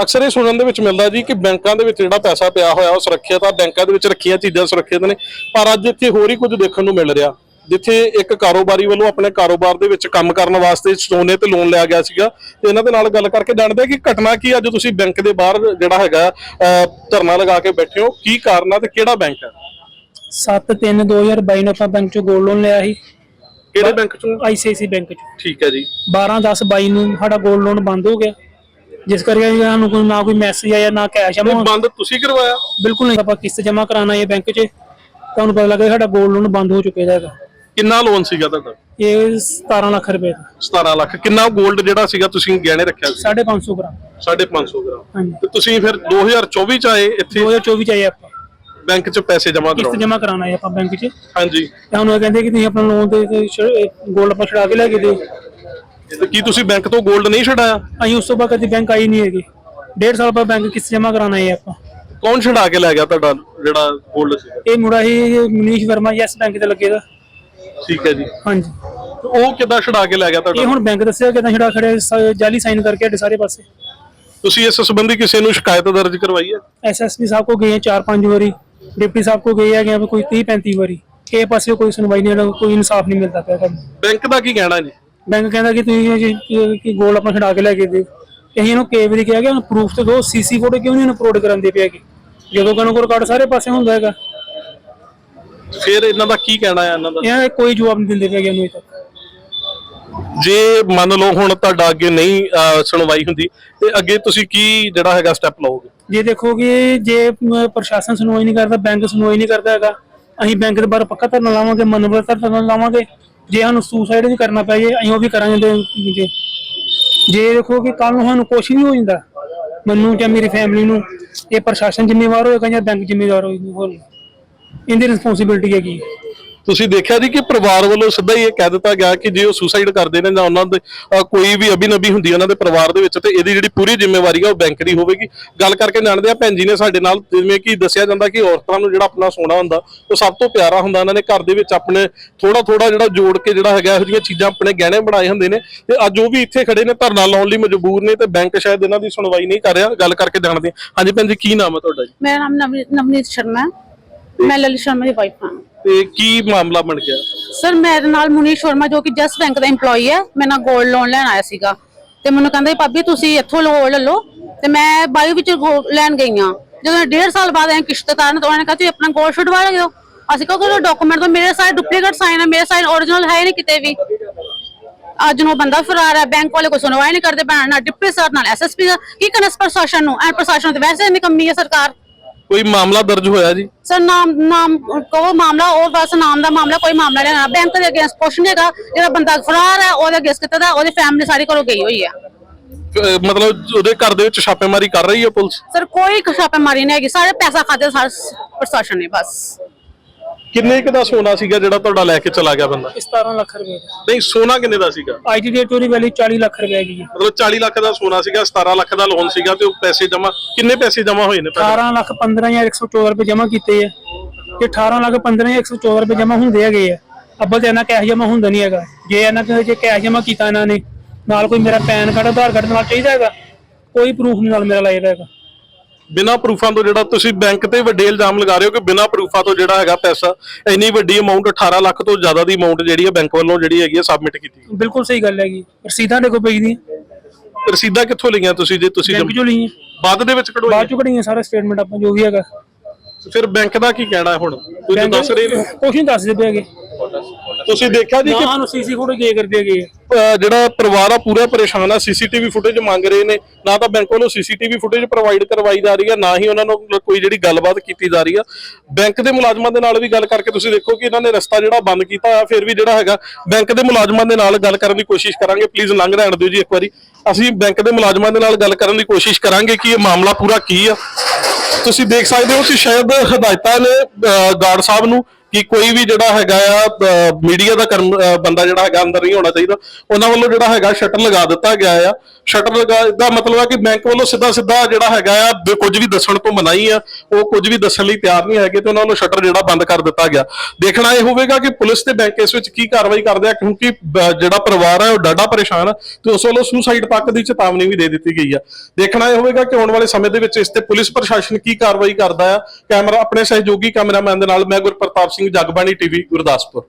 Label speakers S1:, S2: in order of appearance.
S1: ਅਕਸਰ ਇਹ ਸੁਣਨ ਦੇ ਵਿੱਚ ਮਿਲਦਾ ਜੀ ਕਿ ਬੈਂਕਾਂ ਦੇ ਵਿੱਚ ਜਿਹੜਾ ਪੈਸਾ ਪਿਆ ਹੋਇਆ ਉਹ ਸੁਰੱਖਿਅਤ ਆ ਬੈਂਕਾਂ ਦੇ ਵਿੱਚ ਰੱਖੀਆਂ ਚੀਜ਼ਾਂ ਸੁਰੱਖਿਅਤ ਨੇ। ਪਰ ਅੱਜ ਇੱਥੇ ਹੋਰ ਹੀ ਕੁਝ ਦੇਖਣ ਨੂੰ ਮਿਲ ਰਿਹਾ। ਜਿੱਥੇ ਇੱਕ ਕਾਰੋਬਾਰੀ ਵੱਲੋਂ ਆਪਣੇ ਕਾਰੋਬਾਰ ਦੇ ਵਿੱਚ ਕੰਮ ਕਰਨ ਵਾਸਤੇ ਸੋਨੇ ਤੇ ਲੋਨ ਲਿਆ ਗਿਆ ਸੀਗਾ। ਤੇ ਇਹਨਾਂ ਦੇ ਨਾਲ ਗੱਲ ਕਰਕੇ ਜਾਣਦੇ ਕਿ ਘਟਨਾ ਕੀ ਅੱਜ ਤੁਸੀਂ ਬੈਂਕ ਦੇ ਬਾਹਰ ਜਿਹੜਾ ਹੈਗਾ ਧਰਨਾ ਲਗਾ ਕੇ ਬੈਠੇ ਹੋ। ਕੀ ਕਾਰਨ ਆ ਤੇ ਕਿਹੜਾ ਬੈਂਕ ਹੈ
S2: 7/3/2022 ਨੂੰ ਆਪਾਂ ਬੈਂਕ ਚੋਂ ਗੋਲਡ ਲੋਨ ਲਿਆ ਸੀ।
S1: ਕਿਹੜੇ ਬੈਂਕ ਚੋਂ?
S2: ਆਈਸੀਆਈਸੀ ਬੈਂਕ ਚੋਂ।
S1: ਠੀਕ ਹੈ ਜੀ।
S2: 12/10/22 ਨੂੰ ਸਾਡਾ ਗੋਲਡ ਲੋਨ ਬੰਦ ਹੋ ਗਿਆ। ਜਿਸ ਕਰਕੇ ਸਾਨੂੰ ਕੋਈ ਨਾ ਕੋਈ ਮੈਸੇਜ ਆਇਆ ਨਾ ਕੈਸ਼
S1: ਇਹ ਬੰਦ ਤੁਸੀਂ ਕਰਵਾਇਆ?
S2: ਬਿਲਕੁਲ ਨਹੀਂ ਆਪਾਂ ਕਿਸ਼ਤ ਜਮ੍ਹਾਂ ਕਰਾਣਾ ਇਹ ਬੈਂਕ 'ਚ। ਤੁਹਾਨੂੰ ਪਤਾ ਲੱਗਾ ਸਾਡਾ ਗੋਲਡ ਲੋਨ ਬੰਦ ਹੋ ਚੁੱਕਿਆ ਹੈਗਾ।
S1: ਕਿੰਨਾ ਲੋਨ ਸੀਗਾ ਤੁਹਾਡਾ?
S2: ਇਹ 17 ਲੱਖ ਰੁਪਏ ਦਾ।
S1: 17 ਲੱਖ। ਕਿੰਨਾ 골ਡ ਜਿਹੜਾ ਸੀਗਾ ਤੁਸੀਂ ਗਹਿਣੇ ਰੱਖਿਆ ਸੀ?
S2: 550 ਗ੍ਰਾਮ।
S1: 550 ਗ੍ਰਾਮ।
S2: ਹਾਂਜੀ।
S1: ਤੇ ਤੁਸੀਂ ਫਿਰ 2024 ਚ ਆਏ ਇੱਥੇ?
S2: 2024 ਚ ਆਏ ਆਪਾਂ।
S1: ਬੈਂਕ ਚ ਪੈਸੇ ਜਮ੍ਹਾਂ
S2: ਕਿਸ਼ਤ
S1: ਕਰਾਉਣ।
S2: ਜਮ੍ਹਾਂ ਕਰਾਣਾ ਹੈ ਆਪਾਂ ਬੈਂਕ 'ਚ।
S1: ਹਾਂਜੀ।
S2: ਤੇ ਹੁਣ ਉਹ ਕਹਿੰਦੇ ਕਿ ਤੁਸੀਂ ਆਪਣਾ ਲੋਨ ਤੇ ਗੋਲਡ ਆਪਾਂ ਕੇ ਲੈ ਕੇ ਦਿਓ
S1: ਤੇ ਕੀ ਤੁਸੀਂ ਬੈਂਕ ਤੋਂ 골ਡ ਨਹੀਂ ਛਡਾਇਆ?
S2: ਅਸੀਂ ਉਸ ਤੋਂ ਬਾਅਦ ਕਦੀ ਬੈਂਕ ਆਈ ਨਹੀਂ ਹੈਗੀ। ਡੇਢ ਸਾਲ ਬਾਅਦ ਬੈਂਕ ਕਿਸ਼ਤ ਜਮ੍ਹਾਂ ਕਰਾਣਾ ਹੈ ਆਪਾਂ?
S1: ਕੌਣ ਛਡਾ ਕੇ ਲੈ ਗਿਆ ਤੁਹਾਡਾ ਜਿਹੜਾ 골ਡ ਸੀਗਾ?
S2: ਇਹ ਮੁੰਡਾ ਹੀ ਮਨੀਸ਼ ਵਰਮਾ ਯੈਸ ਬੈਂਕ ਤੇ ਲੱਗੇਗਾ।
S1: ਠੀਕ ਹੈ ਜੀ।
S2: ਹਾਂਜੀ।
S1: ਤੇ ਉਹ ਕਿੱਦਾਂ ਛਡਾ ਕੇ ਲੈ ਗਿਆ
S2: ਇਹ
S1: ਤੁਹਾਡਾ
S2: ਹੁਣ ਬੈਂਕ ਦੱਸਿਆ ਕਿ ਛੜਾ ਖੜੇ ਸ- ਜਾਲੀ ਸਾਈਨ ਕਰਕੇ ਸਾਡੇ ਸਾਰੇ ਪਾਸੇ।
S1: ਤੁਸੀਂ ਇਸ ਸੰਬੰਧੀ ਕਿਸੇ ਨੂੰ ਸ਼ਿਕਾਇਤ ਦਰਜ ਕਰਵਾਈ ਹੈ?
S2: ਐਸਐਸਪੀ ਸਾਹਿਬ ਕੋ ਗਏ ਚਾਰ ਪੰਜ ਵਾਰੀ ਡਿਪਟੀ ਸਾਹਿਬ ਕੋ ਗਏ ਹੈਗੇ ਆ ਕੋਈ 30 35 ਵਾਰੀ। ਕਿਸੇ ਪਾਸੇ ਕੋਈ ਸੁਣਵਾਈ ਨਹੀਂ ਕੋਈ ਇਨਸਾਫ ਨਹੀਂ ਮਿਲਦਾ ਪਿਆ ਸਾਨੂੰ
S1: ਬੈਂਕ ਦਾ ਕੀ ਕਹਿਣਾ ਜੀ?
S2: ਬੈਂਕ ਕਹਿੰਦਾ ਕਿ ਤੁਸੀਂ ਕਿ- ਗੋਲ ਆਪਣਾ ਛਡਾ ਕੇ ਲੈ ਕੇ ਦਿਓ ਅਸੀਂ ਇਹਨੂੰ ਕਈ ਵਾਰੀ ਕਿਹਾ ਕਿ ਉਹਨੂੰ ਪ੍ਰੂਫ ਤੇ ਦਿਓ ਸੀਸੀ ਫੋਟੋ ਕਿਉਂ ਨਹੀਂ ਅਪਲੋਡ ਕਰਾਉਂਦੇ ਪਿਆ ਕਿ? ਜਦੋਂ ਕਨੋ ਰਿਕਾਰਡ ਸਾਰੇ ਪਾਸੇ ਹੁੰਦਾ ਹੈਗਾ।
S1: ਫਿਰ ਇਹਨਾਂ ਦਾ ਕੀ ਕਹਿਣਾ ਹੈ ਇਹਨਾਂ ਦਾ?
S2: ਇਹ ਕੋਈ ਜਵਾਬ ਨਹੀਂ ਦਿੰਦੇ ਪਏ ਇਹਨੂੰ ਤੱਕ।
S1: ਜੇ ਮੰਨ ਲਓ ਹੁਣ ਤੁਹਾਡਾ ਅੱਗੇ ਨਹੀਂ ਸੁਣਵਾਈ ਹੁੰਦੀ ਤੇ ਅੱਗੇ ਤੁਸੀਂ ਕੀ ਜਿਹੜਾ ਹੈਗਾ ਸਟੈਪ ਲਓਗੇ?
S2: ਜੇ ਦੇਖੋ ਕਿ ਜੇ ਪ੍ਰਸ਼ਾਸਨ ਸੁਣਵਾਈ ਨਹੀਂ ਕਰਦਾ ਬੈਂਕ ਸੁਣਵਾਈ ਨਹੀਂ ਕਰਦਾ ਹੈਗਾ ਅਸੀਂ ਬੈਂਕ ਦੇ ਬਾਰੇ ਪੱਕਾ ਧਰਨਾ ਲਾਵਾਂਗੇ ਮਨੋਬਲ ਧਰਨਾ ਲਾਵਾਂਗੇ ਜੇ ਸਾਨੂੰ ਸੁਸਾਈਡ ਵੀ ਕਰਨਾ ਪੈ ਜੇ, ਅਸੀਂ ਉਹ ਵੀ ਕਰਾਂਗੇ ਤੇ ਜੇ। ਜੇ ਦੇਖੋ ਕਿ ਕੱਲ ਨੂੰ ਸਾਨੂੰ ਕੁਛ ਨਹੀਂ ਹੋ ਜਾਂਦਾ, ਮੈਨੂੰ ਜਾਂ ਮੇਰੀ ਫੈਮਿਲੀ ਨੂੰ, ਇਹ ਪ੍ਰਸ਼ਾਸਨ ਜ਼ਿੰਮੇਵਾਰ ਹੋਏਗਾ ਜਾਂ ਬੈਂਕ ਜ਼ਿੰਮੇਵਾਰ ਹੋਏਗਾ ਇਹਦੀ ਰਿਸਪੌਂਸਿਬਿਲਟੀ ਹੈਗੀ।
S1: ਤੁਸੀਂ ਦੇਖਿਆ ਜੀ ਕਿ ਪਰਿਵਾਰ ਵੱਲੋਂ ਸਿੱਧਾ ਹੀ ਇਹ ਕਹਿ ਦਿੱਤਾ ਗਿਆ ਕਿ ਜੇ ਉਹ ਸੁਸਾਈਡ ਕਰਦੇ ਨੇ ਜਾਂ ਉਹਨਾਂ ਦੇ ਕੋਈ ਵੀ ਅਭਿਨਵੀ ਹੁੰਦੀ ਹੈ ਉਹਨਾਂ ਦੇ ਪਰਿਵਾਰ ਦੇ ਵਿੱਚ ਤੇ ਇਹਦੀ ਜਿਹੜੀ ਪੂਰੀ ਜ਼ਿੰਮੇਵਾਰੀ ਹੈ ਉਹ ਬੈਂਕ ਦੀ ਹੋਵੇਗੀ। ਗੱਲ ਕਰਕੇ ਜਾਣਦੇ ਆ ਭੈਣ ਜੀ ਨੇ ਸਾਡੇ ਨਾਲ ਜਿਵੇਂ ਕਿ ਦੱਸਿਆ ਜਾਂਦਾ ਕਿ ਔਰਤਾਂ ਨੂੰ ਜਿਹੜਾ ਆਪਣਾ ਸੋਨਾ ਹੁੰਦਾ ਉਹ ਸਭ ਤੋਂ ਪਿਆਰਾ ਹੁੰਦਾ। ਉਹਨਾਂ ਨੇ ਘਰ ਦੇ ਵਿੱਚ ਆਪਣੇ ਥੋੜਾ ਥੋੜਾ ਜਿਹੜਾ ਜੋੜ ਕੇ ਜਿਹੜਾ ਹੈਗਾ ਇਹੋ ਜਿਹੀਆਂ ਚੀਜ਼ਾਂ ਆਪਣੇ ਗਹਿਣੇ ਬਣਾਏ ਹੁੰਦੇ ਨੇ। ਤੇ ਅੱਜ ਉਹ ਵੀ ਇੱਥੇ ਖੜੇ ਨੇ ਧਰਨਾ ਲਾਉਣ ਲਈ ਮਜਬੂਰ ਨੇ ਤੇ ਬੈਂਕ ਸ਼ਾਇਦ ਇਹਨਾਂ ਦੀ ਸੁਣਵਾਈ ਨਹੀਂ ਕਰ ਰਿਹਾ। ਗੱਲ ਕਰਕੇ ਜਾਣਦੇ ਹਾਂ। ਹਾਂਜੀ ਭੈਣ ਜੀ ਕੀ ਨਾਮ ਹੈ ਤੁਹਾਡਾ ਜੀ?
S3: ਮੇਰਾ ਨਾਮ ਨਵਨੀ- ਨਵਨੀਤ ਸ਼ਰਮਾ ਮੈਂ ਲਲਿਤ ਸ਼ਰਮਾ ਦੀ ਵਾਈਫ ਹਾਂ।
S1: ਤੇ ਕੀ ਮਾਮਲਾ ਬਣ ਗਿਆ?
S3: ਸਰ ਮੇਰੇ ਨਾਲ ਮੁਨੀਸ਼ ਸ਼ਰਮਾ ਜੋ ਕਿ ਜਸਟ ਬੈਂਕ ਦਾ EMPLOYE ਹੈ ਮੇਰੇ ਨਾਲ 골ਡ ਲੋਨ ਲੈਣ ਆਇਆ ਸੀਗਾ। ਤੇ ਮੈਨੂੰ ਕਹਿੰਦਾ ਸੀ, ਭਾਬੀ ਤੁਸੀਂ ਇੱਥੋਂ ਲੋਨ ਲੈ ਲਓ। ਤੇ ਮੈਂ ਬਾਇਓ ਵਿੱਚ gold ਲੈਣ ਗਈ ਹਾਂ। ਜਦੋਂ ਡੇਢ ਸਾਲ ਬਾਅਦ ਐ ਕਿਸ਼ਤ ਤਾਰਨ ਤਾਂ ਉਹਨਾਂ ਨੇ ਤੁਸੀਂ ਆਪਣਾ 골ਡ ਛੁਡਵਾ ਲਿਓ ਅਸੀਂ ਕਹੋ ਕਿ ਡਾਕੂਮੈਂਟ ਤੋਂ ਮੇਰੇ ਸਾਰੇ ਡੁਪਲੀਕੇਟ ਸਾਈਨ ਹੈ ਮੇਰੇ ਸਾਈਨ origignal ਹੈ ਹੀ ਨਹੀਂ ਕਿਤੇ ਵੀ। ਅੱਜ ਨੂੰ ਬੰਦਾ ਫਰਾਰ ਹੈ ਬੈਂਕ ਵਾਲੇ ਕੋਈ ਸੁਣਵਾਈ ਨਹੀਂ ਕਰਦੇ ਪੈਣ ਨਾ ਡਿਪਟੀ ਸਰ ਨਾਲ ਐਸਐਸਪੀ ਕੀ ਕਰਨਾ ਇਸ ਪ੍ਰਸ਼ਾਸਨ ਨੂੰ? ਐ ਪ੍ਰਸ਼ਾਸਨ ਤੇ ਵੈਸੇ ਨਿਕੰਮੀ ਹੈ ਸਰਕਾਰ।
S1: ਕੋਈ ਮਾਮਲਾ ਦਰਜ ਹੋਇਆ ਜੀ?
S3: ਸਰ ਨਾਮ ਨਾਮ ਕੋ ਮਾਮਲਾ ਉਹ ਬਸ ਨਾਮ ਦਾ ਮਾਮਲਾ ਕੋਈ ਮਾਮਲਾ ਨਹੀਂ ਹੈ ਬੈਂਕ ਦੇ ਅਗੇਂਸਟ ਕੁਛ ਨਹੀਂ ਹੈਗਾ। ਜਿਹੜਾ ਬੰਦਾ ਫਰਾਰ ਹੈ ਉਹਦੇ ਅਗੇਂਸਟ ਕਿਤੇ ਦਾ ਉਹਦੀ ਫੈਮਿਲੀ ਸਾਰੀ ਘਰੋਂ ਗਈ ਹੋਈ ਹੈ
S1: ਅਹ ਮਤਲਬ ਉਹਦੇ ਘਰ ਦੇ ਵਿੱਚ ਛਾਪੇਮਾਰੀ ਕਰ ਰਹੀ ਹੈ ਪੁਲਿਸ?
S3: ਸਰ ਕੋਈ ਛਾਪੇਮਾਰੀ ਨਹੀਂ ਹੈਗੀ। ਸਾਰੇ ਪੈਸਾ ਖਾਤੇ ਸਾਰੇ ਪ੍ਰਸ਼ਾਸਨ ਨੇ ਬਸ।
S1: ਕਿੰਨੇ ਕੁ ਦਾ ਸੋਨਾ ਸੀਗਾ ਜਿਹੜਾ ਤੁਹਾਡਾ ਲੈ ਕੇ ਚਲਾ ਗਿਆ ਬੰਦਾ?
S2: 17 ਲੱਖ ਰੁਪਏ ਦਾ।
S1: ਨਹੀਂ ਸੋਨਾ ਕਿੰਨੇ ਦਾ ਸੀਗਾ?
S2: ਅੱਜ ਦੀ ਡੇਟ ਉਹਦੀ ਵੈਲਿਊ 40 ਲੱਖ ਰੁਪਏ ਹੈਗੀ ਹੈ
S1: ਮਤਲਬ 40 ਲੱਖ ਦਾ ਸੋਨਾ ਸੀਗਾ 17 ਲੱਖ ਦਾ ਲੋਨ ਸੀਗਾ ਤੇ ਉਹ ਪੈਸੇ ਜਮਾ ਕਿੰਨੇ ਪੈਸੇ ਜਮਾ ਹੋਏ ਨੇ ਪਹਿਲਾਂ?
S2: 18 ਲੱਖ 15114 ਰੁਪਏ ਜਮ੍ਹਾਂ ਕੀਤੇ ਆ। ਤੇ 18 ਲੱਖ 15114 ਰੁਪਏ ਜਮ੍ਹਾਂ ਹੁੰਦੇ ਹੈਗੇ ਆ। ਅੱਬਲ ਤੇ ਇਹਨਾਂ ਕੈਸ਼ ਜਮ੍ਹਾਂ ਹੁੰਦਾ ਨਹੀਂ ਹੈਗਾ। ਜੇ ਇਹਨਾਂ ਕੋਲ ਜੇ ਕੈਸ਼ ਜਮ੍ਹਾਂ ਕੀਤਾ ਇਹਨਾਂ ਨੇ ਨਾਲ ਕੋਈ ਮੇਰਾ ਪੈਨ ਕਾਰਡ ਆਧਾਰ ਕਾਰਡ ਨਾਲ ਚਾਹੀਦਾ ਹੈਗਾ। ਕੋਈ ਪ੍ਰੂਫ ਨਾਲ ਮੇਰਾ ਲਾਇਆ ਹੈਗਾ।
S1: ਬਿਨਾਂ ਪ੍ਰੂਫਾਂ ਤੋਂ ਜਿਹੜਾ ਤੁਸੀਂ ਬੈਂਕ ਤੇ ਵੱਡੇ ਇਲਜ਼ਾਮ ਲਗਾ ਰਹੇ ਹੋ ਕਿ ਬਿਨਾਂ ਪ੍ਰੂਫਾਂ ਤੋਂ ਜਿਹੜਾ ਹੈਗਾ ਪੈਸਾ ਇੰਨੀ ਵੱਡੀ ਅਮਾਉਂਟ 18 ਲੱਖ ਤੋਂ ਜ਼ਿਆਦਾ ਦੀ ਅਮਾਉਂਟ ਜਿਹੜੀ ਹੈ ਬੈਂਕ ਵੱਲੋਂ ਜਿਹੜੀ ਹੈਗੀ ਹੈ ਸਬਮਿਟ ਕੀਤੀ
S2: ਬਿਲਕੁਲ ਸਹੀ ਗੱਲ ਹੈਗੀ। ਰਸੀਦਾਂ ਦੇ ਕੋਲ ਪਈ ਦੀਆਂ।
S1: ਰਸੀਦਾਂ ਕਿੱਥੋਂ ਲਈਆਂ ਤੁਸੀਂ ਜੇ ਤੁਸੀਂ
S2: ਬੈਂਕ ਚੋਂ ਲਈਆਂ।
S1: ਬਾਅਦ ਦੇ ਵਿੱਚ ਕਢਵਾਈ
S2: ਬਾਅਦ ਚੋਂ ਕਢੀਆਂ ਸਾਰਾ ਸਟੇਟਮੈਂਟ ਆਪਾਂ ਜੋ ਵੀ ਹੈਗਾ।
S1: ਫਿਰ ਬੈਂਕ ਦਾ ਕੀ ਕਹਿਣਾ ਹੁਣ? ਤੁਸੀਂ ਦੱਸ ਰਹੇ ਨੇ?
S2: ਕੁਛ ਨਹੀਂ ਦੱਸਦੇ ਪਏ ਹੈਗੇ।
S1: ਤੁਸੀਂ ਦੇਖਿਆ ਜੀ
S2: ਨਾ
S1: ਕਿ
S2: ਸਾਨੂੰ ਸੀਸੀ ਫੋਟੋ ਦੇ ਕਰਦੇ
S1: ਅਹ ਜਿਹੜਾ ਪਰਿਵਾਰ ਆ ਪੂਰਾ ਪਰੇਸ਼ਾਨ ਆ ਸੀਸੀਟੀਵੀ ਫੁਟੇਜ ਮੰਗ ਰਹੇ ਨੇ। ਨਾ ਤਾਂ ਬੈਂਕ ਵੱਲੋਂ ਸੀਸੀਟੀਵੀ ਫੁਟੇਜ ਪ੍ਰੋਵਾਈਡ ਕਰਵਾਈ ਜਾ ਰਹੀ ਆ ਨਾ ਹੀ ਉਹਨਾਂ ਨੂੰ ਕੋਈ ਜਿਹੜੀ ਗੱਲਬਾਤ ਕੀਤੀ ਜਾ ਰਹੀ ਆ। ਬੈਂਕ ਦੇ ਮੁਲਾਜ਼ਮਾਂ ਦੇ ਨਾਲ ਵੀ ਗੱਲ ਕਰਕੇ ਤੁਸੀਂ ਦੇਖੋ ਕਿ ਇਹਨਾਂ ਨੇ ਰਸਤਾ ਜਿਹੜਾ ਬੰਦ ਕੀਤਾ ਆ ਫਿਰ ਵੀ ਜਿਹੜਾ ਹੈਗਾ ਬੈਂਕ ਦੇ ਮੁਲਾਜ਼ਮਾਂ ਦੇ ਨਾਲ ਗੱਲ ਕਰਨ ਦੀ ਕੋਸ਼ਿਸ਼ ਕਰਾਂਗੇ। ਪਲੀਜ਼ ਲੰਘ ਰਹਿਣ ਦਿਓ ਜੀ ਇੱਕ ਵਾਰੀ। ਅਸੀਂ ਬੈਂਕ ਦੇ ਮੁਲਾਜ਼ਮਾਂ ਦੇ ਨਾਲ ਗੱਲ ਕਰਨ ਦੀ ਕੋਸ਼ਿਸ਼ ਕਰਾਂਗੇ ਕਿ ਇਹ ਮਾਮਲਾ ਪੂਰਾ ਕੀ ਆ। ਤੁਸੀਂ ਦੇਖ ਸਕਦੇ ਹੋ ਕਿ ਸ਼ਾਇਦ ਹਦਾਇਤਾਂ ਨੇ ਅਹ, ਗਾਰਡ ਸਾਹਿਬ ਨੂੰ ਕਿ ਕੋਈ ਵੀ ਜਿਹੜਾ ਹੈਗਾ ਆ ਮੀਡੀਆ ਦਾ ਕਰਮ ਬੰਦਾ ਜਿਹੜਾ ਹੈਗਾ ਅੰਦਰ ਨਹੀਂ ਹੋਣਾ ਚਾਹੀਦਾ। ਉਹਨਾਂ ਵੱਲੋਂ ਜਿਹੜਾ ਹੈਗਾ ਸ਼ਟਰ ਲਗਾ ਦਿੱਤਾ ਗਿਆ ਆ। ਸ਼ਟਰ ਲਗਾ ਦਾ ਮਤਲਬ ਆ ਕਿ ਬੈਂਕ ਵੱਲੋਂ ਸਿੱਧਾ ਸਿੱਧਾ ਜਿਹੜਾ ਹੈਗਾ ਆ ਵੀ ਕੁਝ ਵੀ ਦੱਸਣ ਤੋਂ ਮਨਾਹੀ ਆ। ਉਹ ਕੁਝ ਵੀ ਦੱਸਣ ਲਈ ਤਿਆਰ ਨਹੀਂ ਹੈਗੇ ਤੇ ਉਹਨਾਂ ਵੱਲੋਂ ਸ਼ਟਰ ਜਿਹੜਾ ਬੰਦ ਕਰ ਦਿੱਤਾ ਗਿਆ। ਦੇਖਣਾ ਇਹ ਹੋਵੇਗਾ ਕਿ ਪੁਲਿਸ ਤੇ ਬੈਂਕ ਇਸ ਵਿੱਚ ਕੀ ਕਾਰਵਾਈ ਕਰਦੇ ਆ, ਕਿਉਂਕਿ ਜਿਹੜਾ ਪਰਿਵਾਰ ਹੈ ਉਹ ਡਾਢਾ ਪਰੇਸ਼ਾਨ ਤੇ ਉਸ ਵੱਲੋਂ ਸੁਸਾਈਡ ਤੱਕ ਦੀ ਚੇਤਾਵਨੀ ਵੀ ਦੇ ਦਿੱਤੀ ਗਈ ਆ। ਦੇਖਣਾ ਇਹ ਹੋਵੇਗਾ ਕਿ ਆਉਣ ਵਾਲੇ ਸਮੇਂ ਦੇ ਵਿੱਚ ਇਸ ਤੇ ਪੁਲਿਸ ਪ੍ਰਸ਼ਾਸਨ ਕੀ ਕਾਰਵਾਈ ਕਰਦਾ ਆ। ਕੈਮਰਾ, ਆਪਣੇ ਸਹਿਯੋਗੀ ਕੈਮਰਾਮੈਨ ਦੇ ਨਾਲ ਮੈਂ ਗੁਰਪ੍ਰਤਾਪ ਸਿੰਘ ਸਿੰਘ ਜਗਬਾਣੀ ਟੀਵੀ ਗੁਰਦਾਸਪੁਰ।